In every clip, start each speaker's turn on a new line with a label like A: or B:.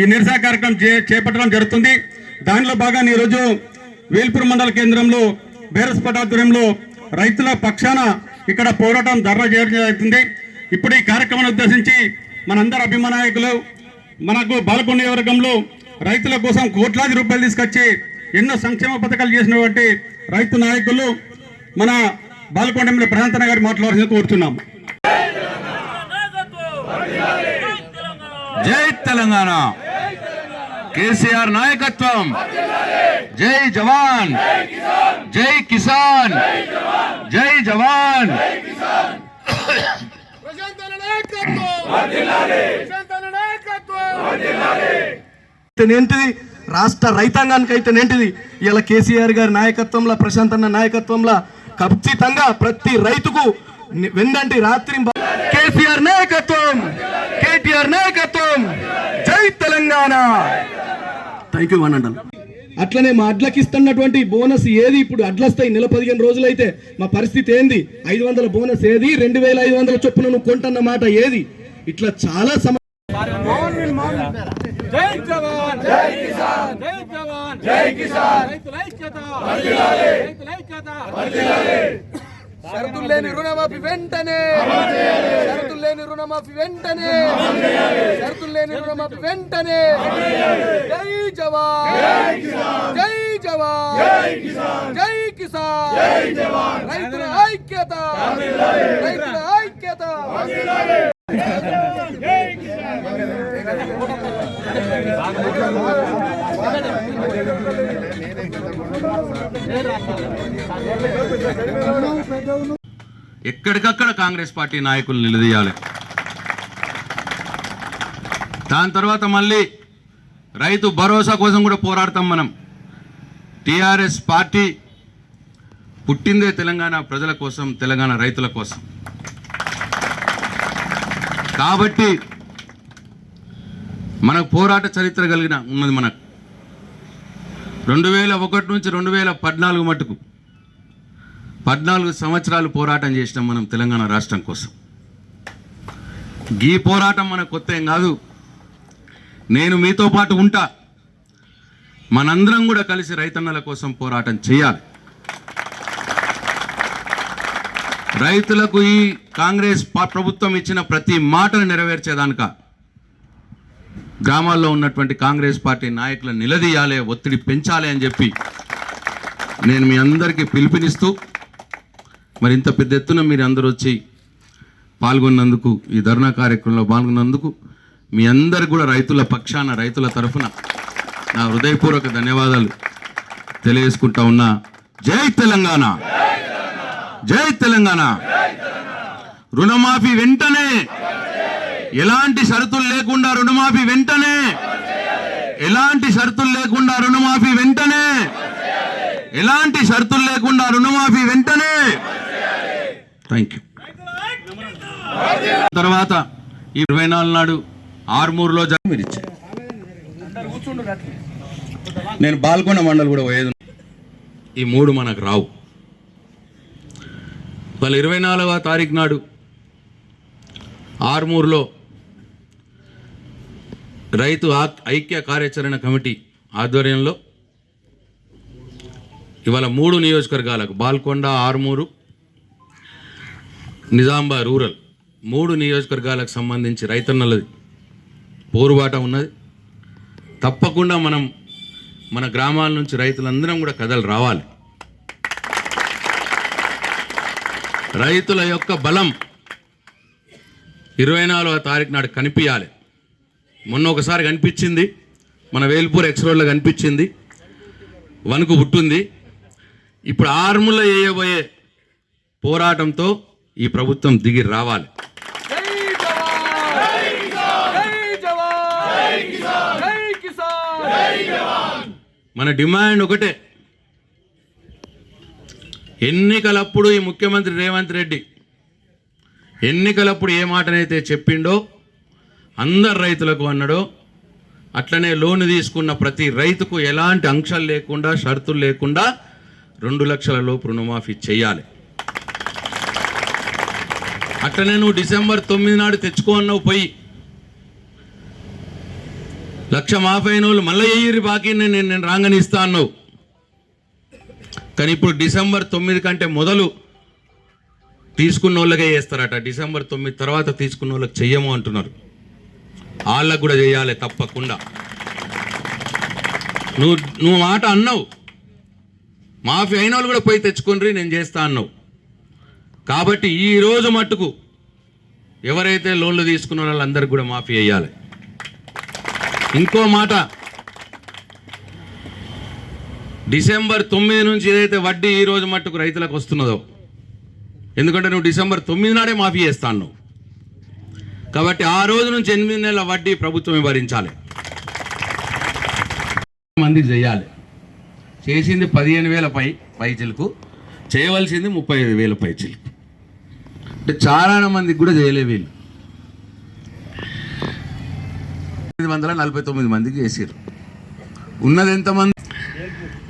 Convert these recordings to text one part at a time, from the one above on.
A: ఈ నిరసన కార్యక్రమం చే- చేపట్టడం జరుగుతుంది. దానిలో భాగంగా ఈరోజు వేల్పూర్ మండల కేంద్రంలో బేరస్పేట ఆధ్వర్యంలో రైతుల పక్షాన ఇక్కడ పోరాటం ధర్నా చేయడం జరుగుతుంది. ఇప్పుడు ఈ కార్యక్రమాన్ని ఉద్దేశించి మనందరి అభిమాన నాయకులు మనకు బాలకొండ నియోజకవర్గంలో రైతుల కోసం కోట్లాది రూపాయలు తీసుకొచ్చి ఎన్నో సంక్షేమ పథకాలు చేసినటువంటి రైతు నాయకులు మన బాలకొండ ప్రశాంతన గారు మాట్లాడాల్సింది కోరుతున్నాం.
B: జై తెలంగాణ! కేసీఆర్ నాయకత్వం. జై జవాన్. జై కిసాన్. జై జవాన్.
C: ఏంటిది?
D: అయితేనేంటిది రాష్ట్ర రైతాంగానికి అయితేనేంటిది ఇలా కేసీఆర్ గారి నాయకత్వంలో ప్రశాంత్ అన్న నాయకత్వంలో ఖచ్చితంగా ప్రతి రైతుకు వెందంటి రాత్రి కేసీఆర్ నాయకత్వం. కేటీఆర్ నాయకత్వం. జై తెలంగాణ. థ్యాంక్ యూ అనండి అట్లనే మా అడ్లకి ఇస్తున్నటువంటి బోనస్ ఏది? ఇప్పుడు అడ్లస్తాయి నెల పదిహేను రోజులైతే మా పరిస్థితి ఏంది? ఐదు వందల బోనస్ ఏది? రెండు వేల ఐదు వందల చొప్పున నువ్వు కొంటన్న మాట ఏది? ఇట్లా చాలా సమ
C: జై జవాన్ జై కిసాన్. జై జవాన్ జై కిసాన్. రైతుల ఐక్యత రైతుల ఐక్యత. షరతులు లేని రుణమాఫీ వెంటనే. షరతులు లేని రుణమాఫీ వెంటనే. షరతులు లేని రుణమాఫీ వెంటనే. జై జవాన్. జై జవాన్. జై కిసాన్. రైతుల ఐక్యత. రైతుల ఐక్యత.
B: ఎక్కడికక్కడ కాంగ్రెస్ పార్టీ నాయకులు నిలదీయాలి. దాని తర్వాత మళ్ళీ రైతు భరోసా కోసం కూడా పోరాడతాం మనం. టిఆర్ఎస్ పార్టీ పుట్టిందే తెలంగాణ ప్రజల కోసం తెలంగాణ రైతుల కోసం. కాబట్టి మనకు పోరాట చరిత్ర కలిగిన ఉన్నది మనకు. రెండు వేల ఒకటి నుంచి రెండు వేల పద్నాలుగు మటుకు పద్నాలుగు సంవత్సరాలు పోరాటం చేసినాం మనం తెలంగాణ రాష్ట్రం కోసం. గీ పోరాటం మన కొత్త ఏం కాదు. నేను మీతో పాటు ఉంటా. మనందరం కూడా కలిసి రైతన్నల కోసం పోరాటం చేయాలి. రైతులకు ఈ కాంగ్రెస్ ప్రభుత్వం ఇచ్చిన ప్రతి మాటను నెరవేర్చేదానిక? గ్రామాల్లో ఉన్నటువంటి కాంగ్రెస్ పార్టీ నాయకులను నిలదీయాలి ఒత్తిడి పెంచాలి అని చెప్పి నేను మీ అందరికీ పిలుపునిస్తూ మరి ఇంత పెద్ద ఎత్తున మీరు అందరూ వచ్చి పాల్గొన్నందుకు ఈ ధర్నా కార్యక్రమంలో పాల్గొన్నందుకు మీ అందరు కూడా రైతుల పక్షాన రైతుల తరఫున నా హృదయపూర్వక ధన్యవాదాలు తెలియజేసుకుంటా ఉన్నా. జై తెలంగాణ! జై తెలంగాణ! రుణమాఫీ వెంటనే! ఎలాంటి షరతులు లేకుండా రుణమాఫీ వెంటనే. ఎలాంటి షరతులు లేకుండా రుణమాఫీ వెంటనే. ఎలాంటి షరతులు లేకుండా రుణమాఫీ వెంటనే. థ్యాంక్ యూ తర్వాత ఈ ఇరవై నాలుగు నాడు ఆర్మూరులో మీరు ఇచ్చారు. నేను బాల్కొండ మండలి కూడా పోయేది. ఈ మూడు మనకు రావు. వాళ్ళు ఇరవై నాలుగవ తారీఖు నాడు ఆర్మూర్లో రైతు ఐక్య కార్యాచరణ కమిటీ ఆధ్వర్యంలో ఇవాళ మూడు నియోజకవర్గాలకు బాల్కొండ ఆర్మూరు నిజాంబా రూరల్ మూడు నియోజకవర్గాలకు సంబంధించి రైతన్నలది పోరుబాట ఉన్నది. తప్పకుండా మనం మన గ్రామాల నుంచి రైతులందరం కూడా కథలు రావాలి. రైతుల యొక్క బలం ఇరవై నాలుగవ తారీఖు నాడు కనిపించాలి మొన్న ఒకసారి కనిపించింది. మన వేల్పూర్ ఎక్స్ రోడ్లో కనిపించింది. వణుకు పుట్టింది. ఇప్పుడు ఆర్ముల వేయబోయే పోరాటంతో ఈ ప్రభుత్వం దిగి రావాలి. మన డిమాండ్ ఒకటే. ఎన్నికలప్పుడు ఈ ముఖ్యమంత్రి రేవంత్ రెడ్డి ఎన్నికలప్పుడు ఏ మాటనైతే చెప్పిండో అందరు రైతులకు అన్నాడో. అట్లనే లోన్ తీసుకున్న ప్రతి రైతుకు ఎలాంటి అంశాలు లేకుండా షరతులు లేకుండా రెండు లక్షల లోపు రుణమాఫీ చేయాలి. అట్లనే నువ్వు డిసెంబర్ తొమ్మిది నాడు తెచ్చుకో అన్నావు పోయి. లక్ష మాఫీ అయిన వాళ్ళు మళ్ళీ ఎయ్యిరి బాకీ నేను నేను రాగానే ఇస్తా అన్నావు. కానీ ఇప్పుడు డిసెంబర్ తొమ్మిది కంటే మొదలు తీసుకున్న వాళ్ళకే చేస్తారట. డిసెంబర్ తొమ్మిది తర్వాత తీసుకున్న వాళ్ళకి చెయ్యము అంటున్నారు. వాళ్ళకు కూడా చేయాలి తప్పకుండా. నువ్వు నువ్వు మాట అన్నావు. మాఫీ అయిన వాళ్ళు కూడా పోయి తెచ్చుకొని నేను చేస్తా అన్నావు. కాబట్టి ఈ రోజు మట్టుకు ఎవరైతే లోన్లు తీసుకున్న వాళ్ళందరికీ కూడా మాఫీ అయ్యాలి ఇంకో మాట. డిసెంబర్ తొమ్మిది నుంచి ఏదైతే వడ్డీ ఈ రోజు మట్టుకు రైతులకు వస్తున్నదో ఎందుకంటే నువ్వు డిసెంబర్ తొమ్మిది నాడే మాఫీ చేస్తాను కాబట్టి ఆ రోజు నుంచి ఎనిమిది నెలల వడ్డీ ప్రభుత్వమే భరించాలి మందికి చేయాలి. చేసింది పదిహేను వేల పై పైచిలకు చేయవలసింది ముప్పై ఐదు వేల పైచిలకు. అంటే చాలా మందికి కూడా చేయలే వీళ్ళు. ఎనిమిది వందల నలభై తొమ్మిది మందికి చేసారు ఉన్నది ఎంతమంది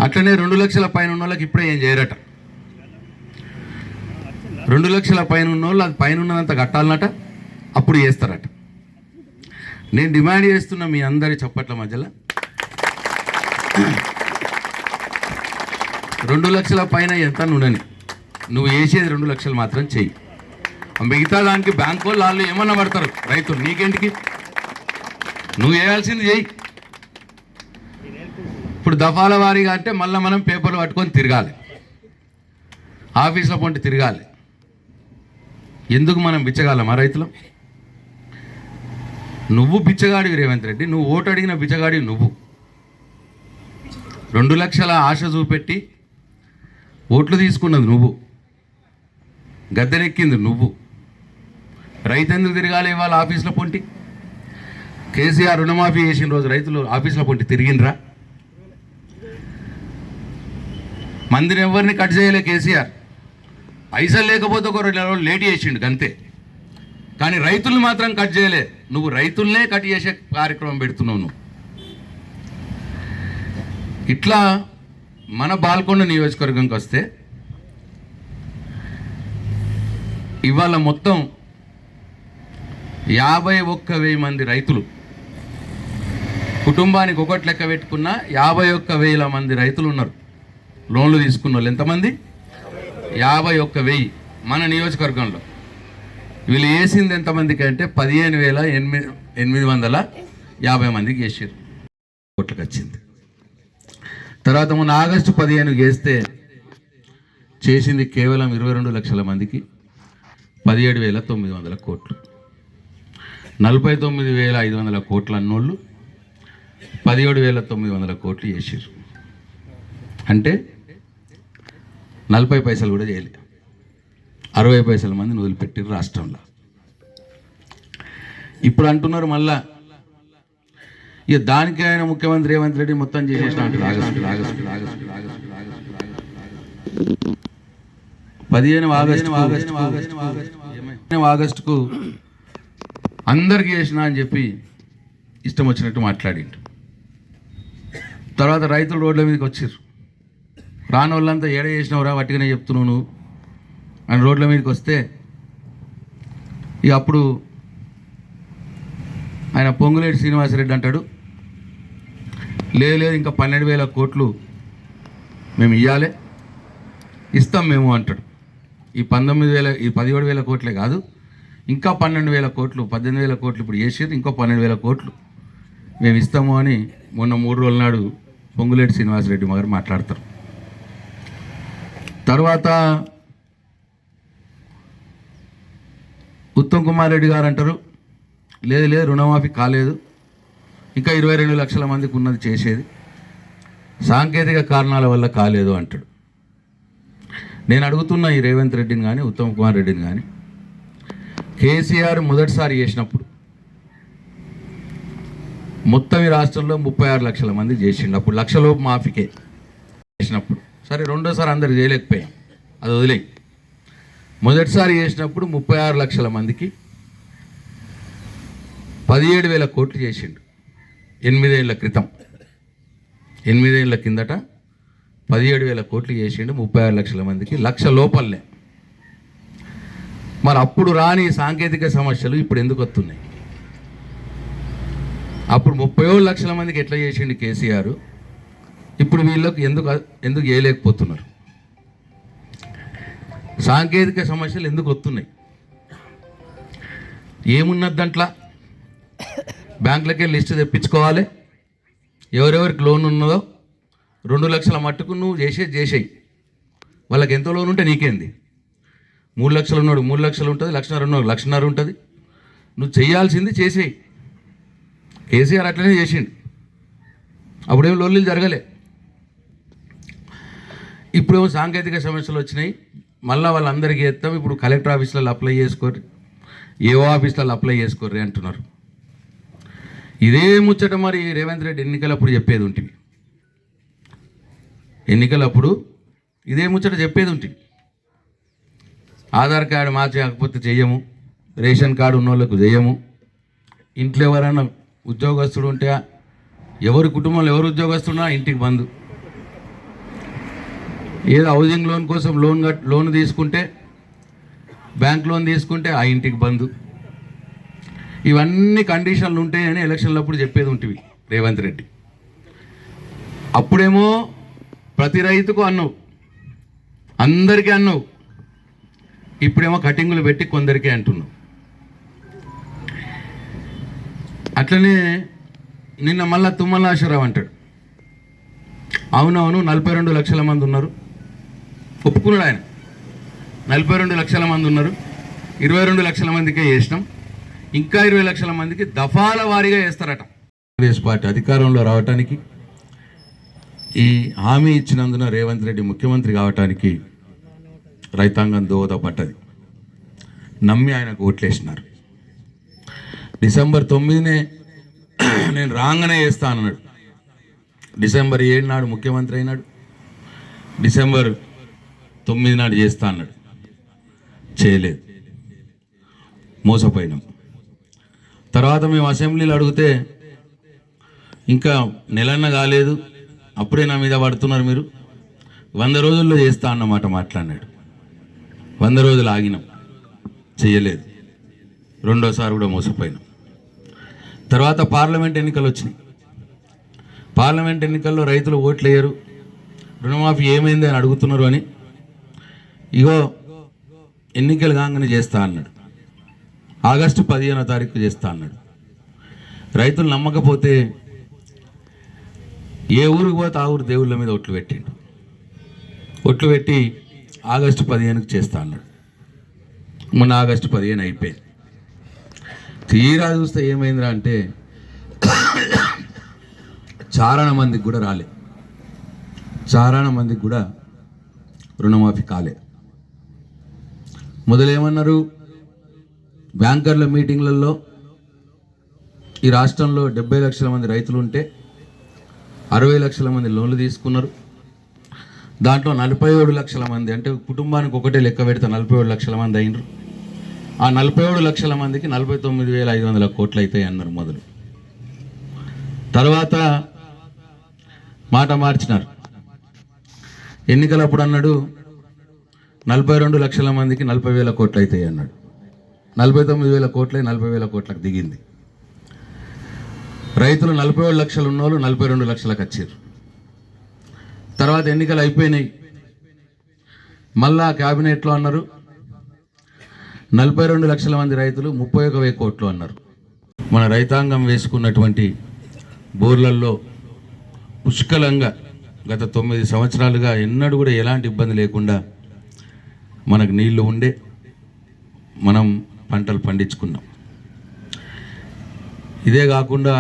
B: అట్లనే రెండు లక్షల పైన ఉన్న వాళ్ళకి ఇప్పుడే ఏం చేయరట. రెండు లక్షల పైన ఉన్న వాళ్ళు అది పైన ఉన్నదంతా కట్టాలన్నట. అప్పుడు చేస్తారట. నేను డిమాండ్ చేస్తున్న మీ అందరి చప్పట్ల మధ్యలో రెండు లక్షల పైన ఎంత ఉండని. నువ్వు వేసేది రెండు లక్షలు మాత్రం చెయ్యి. మిగతా దానికి బ్యాంకు వాళ్ళు వాళ్ళు ఏమన్నా పడతారు? రైతులు నీకేంటికి? నువ్వు వేయాల్సింది చెయ్యి. ఇప్పుడు దఫాల వారీగా అంటే మళ్ళీ మనం పేపర్లు పట్టుకొని తిరగాలి. ఆఫీసులో పొంటి తిరగాలి. ఎందుకు మనం బిచ్చగాలమా రైతులు? నువ్వు బిచ్చగాడివి రేవంత్ రెడ్డి. నువ్వు ఓటు అడిగిన బిచ్చగాడివి నువ్వు. రెండు లక్షల ఆశ చూపెట్టి ఓట్లు తీసుకున్నది నువ్వు. గద్దెనెక్కింది నువ్వు. రైతు ఎందుకు తిరగాలి ఇవాళ ఆఫీసులో పొంటి? కేసీఆర్ రుణమాఫీ చేసిన రోజు రైతులు ఆఫీసులో పొంటి తిరిగినరా మందిని ఎవరిని కట్ చేయలే కేసీఆర్? పైసలు లేకపోతే ఒక రెండు రోజులు లేట్ చేసిండు అంతే కానీ రైతుల్ని మాత్రం కట్ చేయలే. నువ్వు రైతుల్నే కట్ చేసే కార్యక్రమం పెడుతున్నావు నువ్వు. ఇట్లా మన బాల్కొండ నియోజకవర్గంకి వస్తే ఇవాళ మొత్తం యాభై ఒక్క వెయ్యి మంది రైతులు కుటుంబానికి ఒకటి లెక్క పెట్టుకున్న యాభై ఒక్క వేల మంది రైతులు ఉన్నారు. లోన్లు తీసుకున్న వాళ్ళు ఎంతమంది? యాభై ఒక్క వెయ్యి మన నియోజకవర్గంలో. వీళ్ళు వేసింది ఎంతమందికి అంటే పదిహేను వేల ఎనిమిది ఎనిమిది వందల యాభై మందికి వేసారు కోట్లకు వచ్చింది. తర్వాత మొన్న ఆగస్టు పదిహేను వేస్తే చేసింది కేవలం ఇరవై రెండు లక్షల మందికి పదిహేడు వేల తొమ్మిది వందల కోట్లు. నలభై తొమ్మిది వేల ఐదు వందల కోట్లు అన్నోళ్ళు పదిహేడు వేల తొమ్మిది వందల కోట్లు చేసారు అంటే నలభై పైసలు కూడా చేయలేదు అరవై పైసల మందిని వదిలిపెట్టారు రాష్ట్రంలో. ఇప్పుడు అంటున్నారు మళ్ళా ఇక దానికి ఆయన ముఖ్యమంత్రి రేవంత్ రెడ్డి మొత్తం చేసేసిన ఆగస్టు పదిహేను ఆగస్టు ఆగస్టు ఆగస్టుకు అందరికీ చేసిన అని చెప్పి ఇష్టం వచ్చినట్టు మాట్లాడిండు. తర్వాత రైతులు రోడ్ల మీదకి వచ్చారు రాని వాళ్ళంతా ఏడ చేసినవరా? వట్టిగానే చెప్తున్నావు నువ్వు. ఆయన రోడ్ల మీదకి వస్తే ఇక అప్పుడు ఆయన పొంగులేటి శ్రీనివాసరెడ్డి అంటాడు లేదు లేదు ఇంకా పన్నెండు వేల కోట్లు మేము ఇవ్వాలి ఇస్తాం మేము అంటాడు. ఈ పంతొమ్మిది వేల ఈ పదిహేడు వేల కోట్లే కాదు ఇంకా పన్నెండు వేల కోట్లు పద్దెనిమిది వేల కోట్లు ఇప్పుడు చేసేది ఇంకో పన్నెండు వేల కోట్లు మేము ఇస్తాము అని మొన్న మూడు రోజుల నాడు పొంగులేటి శ్రీనివాసరెడ్డి గారు మాట్లాడతారు. తర్వాత ఉత్తమ్ కుమార్ రెడ్డి గారు అంటారు లేదు లేదు రుణమాఫీ కాలేదు. ఇంకా ఇరవై రెండు లక్షల మందికి ఉన్నది చేసేది. సాంకేతిక కారణాల వల్ల కాలేదు అంటాడు. నేను అడుగుతున్న ఈ రేవంత్ రెడ్డిని కానీ ఉత్తమ్ కుమార్ రెడ్డిని కానీ కేసీఆర్ మొదటిసారి చేసినప్పుడు మొత్తం ఈ రాష్ట్రంలో ముప్పై ఆరు లక్షల మంది చేసిండు. అప్పుడు లక్షలోపు మాఫీకే చేసినప్పుడు. సరే రెండోసారి అందరు చేయలేకపోయాం. అది వదిలేయి. మొదటిసారి చేసినప్పుడు ముప్పై ఆరు లక్షల మందికి పదిహేడు వేల కోట్లు చేసిండు. ఎనిమిదేళ్ళ క్రితం. ఎనిమిదేళ్ళ కిందట పదిహేడు వేల కోట్లు చేసిండు ముప్పై ఆరు లక్షల మందికి. లక్ష లోపలనే మరి అప్పుడు రాని సాంకేతిక సమస్యలు ఇప్పుడు ఎందుకు వస్తున్నాయి? అప్పుడు ముప్పై ఏడు లక్షల మందికి ఎట్లా చేసిండు కేసీఆర్? ఇప్పుడు వీళ్ళకి ఎందుకు ఎందుకు చేయలేకపోతున్నారు? సాంకేతిక సమస్యలు ఎందుకు వస్తున్నాయి? ఏమున్నది దాంట్లో? బ్యాంకులకే లిస్ట్ తెప్పించుకోవాలి. ఎవరెవరికి లోన్ ఉన్నదో రెండు లక్షల మట్టుకు నువ్వు చేసేది చేసేయి. వాళ్ళకి ఎంత లోన్ ఉంటే నీకేంది? మూడు లక్షలు ఉన్నాడు మూడు లక్షలు ఉంటుంది లక్షన్నర ఉన్నాడు లక్షన్నర ఉంటుంది. నువ్వు చేయాల్సింది చేసేయి. కేసీఆర్ అట్లనే చేసిండు. అప్పుడేం లోన్లు జరగలే. ఇప్పుడేమో సాంకేతిక సమస్యలు వచ్చినాయి. మళ్ళీ వాళ్ళందరికీ ఎత్తాం ఇప్పుడు కలెక్టర్ ఆఫీసులలో అప్లై చేసుకోరు ఏవో ఆఫీసులలో అప్లై చేసుకోర్రి అంటున్నారు. ఇదే ముచ్చట మరి రేవంత్ రెడ్డి ఎన్నికలప్పుడు చెప్పేది ఉంటుంది ఎన్నికలప్పుడు ఇదే ముచ్చట చెప్పేది ఉంటుంది ఆధార్ కార్డు మార్చకపోతే చెయ్యము రేషన్ కార్డు ఉన్న వాళ్ళకు చేయము. ఇంట్లో ఎవరైనా ఉద్యోగస్తుడు ఉంటే ఎవరి కుటుంబంలో ఎవరు ఉద్యోగస్తున్నా ఇంటికి బంధు ఏదో హౌసింగ్ లోన్ కోసం లోన్ లోన్ తీసుకుంటే బ్యాంక్ లోన్ తీసుకుంటే ఆ ఇంటికి బంధు ఇవన్నీ కండిషన్లు ఉంటాయని ఎలక్షన్లప్పుడు చెప్పేది ఉంటుంది రేవంత్ రెడ్డి. అప్పుడేమో ప్రతి రైతుకు అన్నావు అందరికీ అన్నావు ఇప్పుడేమో కటింగులు పెట్టి కొందరికే అంటున్నావు అట్లనే నిన్న మళ్ళా తుమ్మలాశ్వరావు అంటాడు. అవునవును నలభై రెండు లక్షల మంది ఉన్నారు. ఒప్పుకున్నాడు ఆయన. నలభై రెండు లక్షల మంది ఉన్నారు. ఇరవై రెండు లక్షల మందికే చేసినాం ఇంకా ఇరవై లక్షల మందికి దఫాల వారీగా వేస్తారట. కాంగ్రెస్ పార్టీ అధికారంలో రావటానికి ఈ హామీ ఇచ్చినందున రేవంత్ రెడ్డి ముఖ్యమంత్రి కావటానికి రైతాంగం దోహదపడ్డది. నమ్మి ఆయనకు ఓట్లేసినారు. డిసెంబర్ తొమ్మిదినే నేను రాగానే వేస్తానన్నాడు డిసెంబర్ ఏడు నాడు ముఖ్యమంత్రి అయినాడు. డిసెంబర్ తొమ్మిది నాడు చేస్తా అన్నాడు. చేయలేదు. మోసపోయినాం. తర్వాత మేము అసెంబ్లీలో అడిగితే ఇంకా నెలన్న కాలేదు అప్పుడే నా మీద పడుతున్నారు మీరు. వంద రోజుల్లో చేస్తా అన్నమాట మాట్లాడినాడు. వంద రోజులు ఆగినాం. చేయలేదు. రెండోసారి కూడా మోసపోయినాం. తర్వాత పార్లమెంట్ ఎన్నికలు వచ్చినాయి. పార్లమెంట్ ఎన్నికల్లో రైతులు ఓట్లు వేయరు రుణమాఫీ ఏమైంది అని అడుగుతున్నారు అని ఇగో ఎన్నికలు కాగానే చేస్తా అన్నాడు. ఆగస్టు పదిహేనో తారీఖు చేస్తా అన్నాడు. రైతులు నమ్మకపోతే ఏ ఊరికి పోతే ఆ ఊరు దేవుళ్ళ మీద ఒట్లు పెట్టిండు. ఒట్లు పెట్టి ఆగస్టు పదిహేనుకి చేస్తా అన్నాడు. మొన్న ఆగస్టు పదిహేను అయిపోయింది. తీరా చూస్తే ఏమైందిరా అంటే చారణ మందికి కూడా రాలే. చారణ మందికి కూడా రుణమాఫీ కాలేదు మొదలేమన్నారు? బ్యాంకర్ల మీటింగ్లలో ఈ రాష్ట్రంలో డెబ్బై లక్షల మంది రైతులు ఉంటే అరవై లక్షల మంది లోన్లు తీసుకున్నారు. దాంట్లో నలభై ఏడు లక్షల మంది అంటే కుటుంబానికి ఒకటే లెక్క పెడితే నలభై ఏడు లక్షల మంది అయినరు. ఆ నలభై ఏడు లక్షల మందికి నలభై తొమ్మిది వేల ఐదు వందల కోట్లు అవుతాయి అన్నారు మొదలు. తర్వాత మాట మార్చినారు. ఎన్నికలప్పుడు అన్నాడు నలభై రెండు లక్షల మందికి నలభై వేల కోట్లు అవుతాయి అన్నాడు. నలభై తొమ్మిది వేల కోట్లే నలభై వేల కోట్లకు దిగింది. రైతులు నలభై ఏడు లక్షలు ఉన్నోళ్ళు నలభై రెండు లక్షలకు వచ్చారు. తర్వాత ఎన్నికలు అయిపోయినాయి. మళ్ళా క్యాబినెట్లో అన్నారు. నలభై రెండు లక్షల మంది రైతులు ముప్పై ఒక వెయ్యి కోట్లు అన్నారు. మన రైతాంగం వేసుకున్నటువంటి బోర్లల్లో పుష్కలంగా గత తొమ్మిది సంవత్సరాలుగా ఎన్నడూ కూడా ఎలాంటి ఇబ్బంది లేకుండా మనకు నీళ్ళు ఉండే మనం పంటలు పండించుకున్నాం ఇదే కాకుండా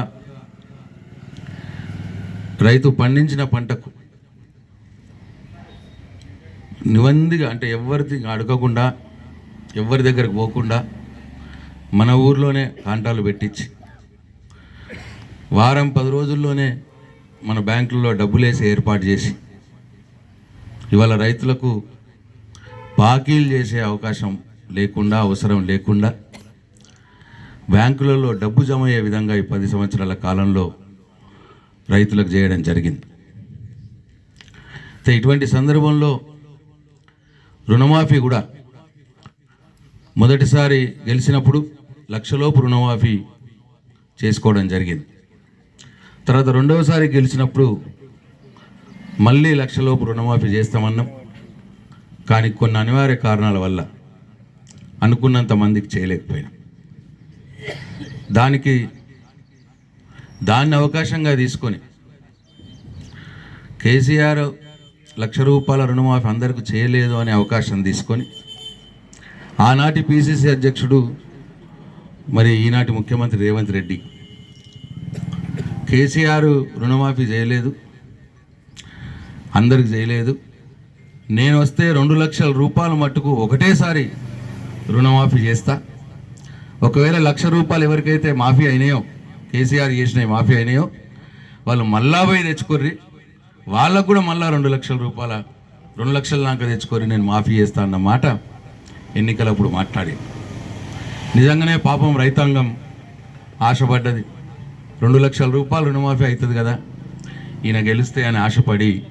B: రైతు పండించిన పంటకు నివందిగా అంటే ఎవరిది అడగకుండా ఎవరి దగ్గరకు పోకుండా మన ఊర్లోనే కాంటాలు పెట్టించి వారం పది రోజుల్లోనే మన బ్యాంకుల్లో డబ్బులు వేసి ఏర్పాటు చేసి ఇవాళ రైతులకు బాకీలు చేసే అవకాశం లేకుండా అవసరం లేకుండా బ్యాంకులలో డబ్బు జమ అయ్యే విధంగా ఈ పది సంవత్సరాల కాలంలో రైతులకు చేయడం జరిగింది. అయితే ఇటువంటి సందర్భంలో రుణమాఫీ కూడా మొదటిసారి గెలిచినప్పుడు లక్షలోపు రుణమాఫీ చేసుకోవడం జరిగింది. తర్వాత రెండవసారి గెలిచినప్పుడు మళ్ళీ లక్షలోపు రుణమాఫీ చేస్తామన్నాం. కానీ కొన్ని అనివార్య కారణాల వల్ల అనుకున్నంత మందికి చేయలేకపోయినా. దానికి దాన్ని అవకాశంగా తీసుకొని కేసీఆర్ లక్ష రూపాయల రుణమాఫీ అందరికీ చేయలేదు అనే అవకాశం తీసుకొని ఆనాటి పిసిసి అధ్యక్షుడు మరి ఈనాటి ముఖ్యమంత్రి రేవంత్ రెడ్డి కేసీఆర్ రుణమాఫీ చేయలేదు అందరికి చేయలేదు. నేను వస్తే రెండు లక్షల రూపాయలు మట్టుకు ఒకటేసారి రుణమాఫీ చేస్తా. ఒకవేళ లక్ష రూపాయలు ఎవరికైతే మాఫీ అయినాయో కేసీఆర్ చేసినవి మాఫీ అయినాయో వాళ్ళు మళ్ళా పోయి తెచ్చుకోర్రి. వాళ్ళకు కూడా మళ్ళా రెండు లక్షల రూపాయల రెండు లక్షల దాకా తెచ్చుకొని నేను మాఫీ చేస్తా అన్న మాట ఎన్నికలప్పుడు మాట్లాడి. నిజంగానే పాపం రైతాంగం ఆశపడ్డది. రెండు లక్షల రూపాయలు రుణమాఫీ అవుతుంది కదా. ఈయన గెలిస్తే అని ఆశపడి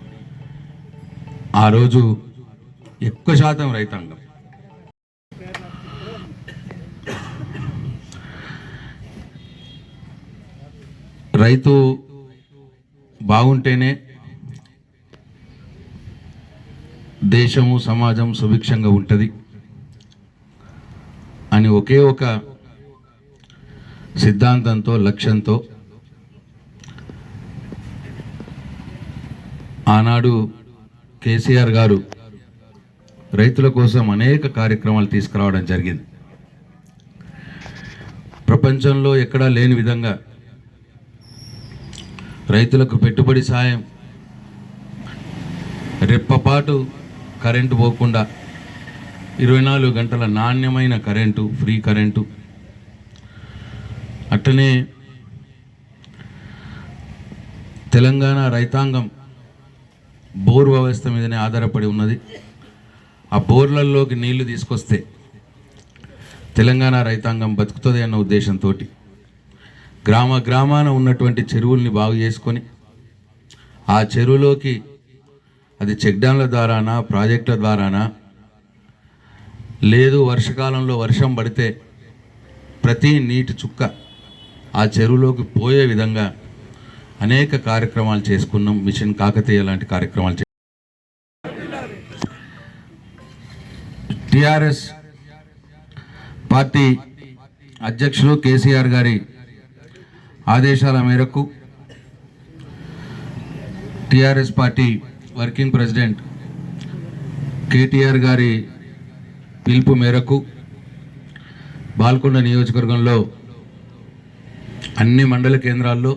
B: ఆ రోజు ఎక్కువ శాతం రైతాంగం. రైతు బాగుంటేనే దేశము సమాజం సుభిక్షంగా ఉంటుంది అని ఒకే ఒక సిద్ధాంతంతో లక్ష్యంతో ఆనాడు కేసీఆర్ గారు రైతుల కోసం అనేక కార్యక్రమాలు తీసుకురావడం జరిగింది. ప్రపంచంలో ఎక్కడా లేని విధంగా రైతులకు పెట్టుబడి సాయం రెప్పపాటు కరెంటు పోకుండా ఇరవై నాలుగు గంటల నాణ్యమైన కరెంటు ఫ్రీ కరెంటు అట్లనే తెలంగాణ రైతాంగం బోర్ వ్యవస్థ మీదనే ఆధారపడి ఉన్నది. ఆ బోర్లల్లోకి నీళ్ళు తీసుకొస్తే తెలంగాణ రైతాంగం బతుకుతుంది అన్న ఉద్దేశంతో గ్రామ గ్రామాన ఉన్నటువంటి చెరువుల్ని బాగు చేసుకొని ఆ చెరువులోకి అది చెక్ డ్యాంల ద్వారానా ప్రాజెక్టుల ద్వారానా లేదు వర్షకాలంలో వర్షం పడితే ప్రతి నీటి చుక్క ఆ చెరువులోకి పోయే విధంగా అనేక కార్యక్రమాలు చేసుకున్నాం. మిషన్ కాకతీయ లాంటి కార్యక్రమాలు టిఆర్ఎస్ పార్టీ అధ్యక్షులు కేసీఆర్ గారి ఆదేశాల మేరకు TRS party working president KTR గారి పిలుపు మేరకు బాల్కొండ నియోజకవర్గంలో అన్ని మండల కేంద్రాల్లో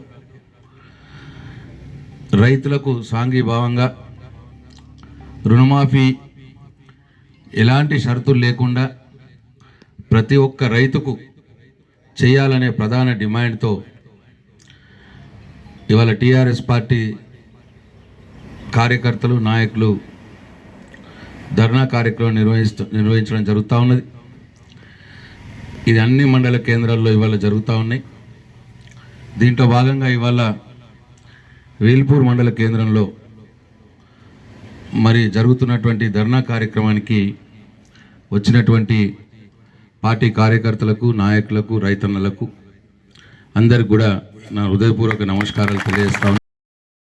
B: రైతులకు సాంఘీభావంగా రుణమాఫీ ఎలాంటి షరతులు లేకుండా ప్రతి ఒక్క రైతుకు చేయాలనే ప్రధాన డిమాండ్తో ఇవాళ టీఆర్ఎస్ పార్టీ కార్యకర్తలు నాయకులు ధర్నా కార్యక్రమం నిర్వహిస్తూ నిర్వహించడం జరుగుతూ ఉన్నది. ఇది అన్ని మండల కేంద్రాల్లో ఇవాళ జరుగుతూ ఉన్నాయి. దీంట్లో భాగంగా ఇవాళ వేల్పూర్ మండల కేంద్రంలో మరి జరుగుతున్నటువంటి ధర్నా కార్యక్రమానికి వచ్చినటువంటి పార్టీ కార్యకర్తలకు నాయకులకు రైతన్నలకు అందరికి కూడా నా హృదయపూర్వక నమస్కారాలు తెలియజేస్తా